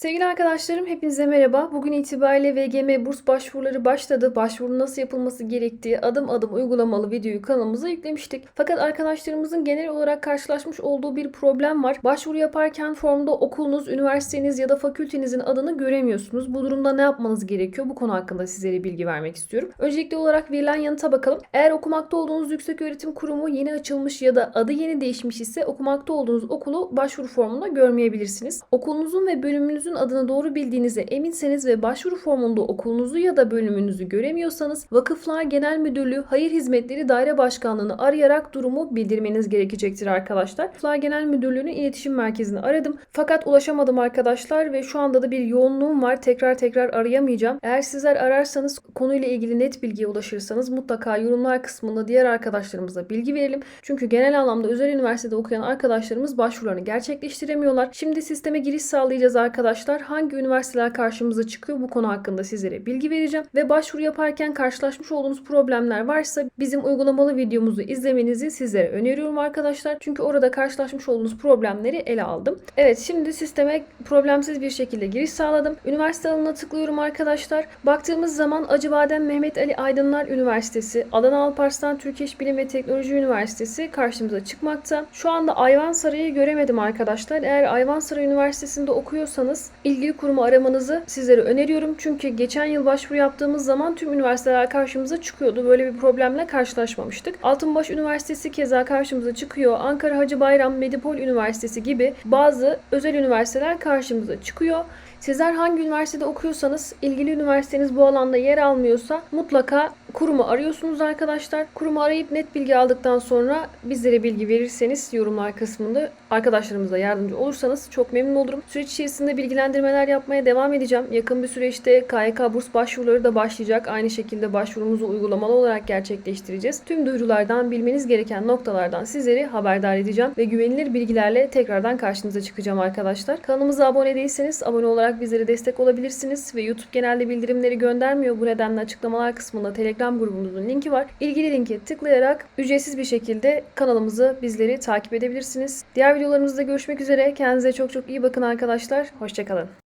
Sevgili arkadaşlarım hepinize merhaba. Bugün itibariyle VGM burs başvuruları başladı. Başvuru nasıl yapılması gerektiği adım adım uygulamalı videoyu kanalımıza yüklemiştik. Fakat arkadaşlarımızın genel olarak karşılaşmış olduğu bir problem var. Başvuru yaparken formda okulunuz, üniversiteniz ya da fakültenizin adını göremiyorsunuz. Bu durumda ne yapmanız gerekiyor? Bu konu hakkında sizlere bilgi vermek istiyorum. Öncelikli olarak verilen yanıta bakalım. Eğer okumakta olduğunuz yükseköğretim kurumu yeni açılmış ya da adı yeni değişmiş ise okumakta olduğunuz okulu başvuru formunda görmeyebilirsiniz. Okulunuzun ve bölümünüzün adını doğru bildiğinize eminseniz ve başvuru formunda okulunuzu ya da bölümünüzü göremiyorsanız Vakıflar Genel Müdürlüğü Hayır Hizmetleri Daire Başkanlığı'nı arayarak durumu bildirmeniz gerekecektir arkadaşlar. Vakıflar Genel Müdürlüğü'nün iletişim merkezini aradım. Fakat ulaşamadım arkadaşlar ve şu anda da bir yoğunluğum var. Tekrar tekrar arayamayacağım. Eğer sizler ararsanız konuyla ilgili net bilgiye ulaşırsanız mutlaka yorumlar kısmında diğer arkadaşlarımıza bilgi verelim. Çünkü genel anlamda özel üniversitede okuyan arkadaşlarımız başvurularını gerçekleştiremiyorlar. Şimdi sisteme giriş sağlayacağız arkadaşlar. Hangi üniversiteler karşımıza çıkıyor bu konu hakkında sizlere bilgi vereceğim. Ve başvuru yaparken karşılaşmış olduğunuz problemler varsa bizim uygulamalı videomuzu izlemenizi sizlere öneriyorum arkadaşlar. Çünkü orada karşılaşmış olduğunuz problemleri ele aldım. Evet şimdi sisteme problemsiz bir şekilde giriş sağladım. Üniversite alanına tıklıyorum arkadaşlar. Baktığımız zaman Acıbadem Mehmet Ali Aydınlar Üniversitesi, Adana Alparslan Türkeş Bilim ve Teknoloji Üniversitesi karşımıza çıkmakta. Şu anda Ayvansaray'ı göremedim arkadaşlar. Eğer Ayvansaray Üniversitesi'nde okuyorsanız ilgili kurumu aramanızı sizlere öneriyorum. Çünkü geçen yıl başvuru yaptığımız zaman tüm üniversiteler karşımıza çıkıyordu. Böyle bir problemle karşılaşmamıştık. Altınbaş Üniversitesi keza karşımıza çıkıyor. Ankara Hacı Bayram Medipol Üniversitesi gibi bazı özel üniversiteler karşımıza çıkıyor. Sizler hangi üniversitede okuyorsanız ilgili üniversiteniz bu alanda yer almıyorsa mutlaka kurumu arıyorsunuz arkadaşlar. Kurumu arayıp net bilgi aldıktan sonra bizlere bilgi verirseniz yorumlar kısmında arkadaşlarımıza yardımcı olursanız çok memnun olurum. Süreç içerisinde bilgilendirmeler yapmaya devam edeceğim. Yakın bir süreçte KYK burs başvuruları da başlayacak. Aynı şekilde başvurumuzu uygulamalı olarak gerçekleştireceğiz. Tüm duyurulardan bilmeniz gereken noktalardan sizleri haberdar edeceğim ve güvenilir bilgilerle tekrardan karşınıza çıkacağım arkadaşlar. Kanalımıza abone değilseniz abone olarak bizlere destek olabilirsiniz ve YouTube genelde bildirimleri göndermiyor. Bu nedenle açıklamalar kısmında Telegram grubumuzun linki var. İlgili linke tıklayarak ücretsiz bir şekilde kanalımızı bizleri takip edebilirsiniz. Diğer videolarımızda görüşmek üzere. Kendinize çok çok iyi bakın arkadaşlar. Hoşçakalın.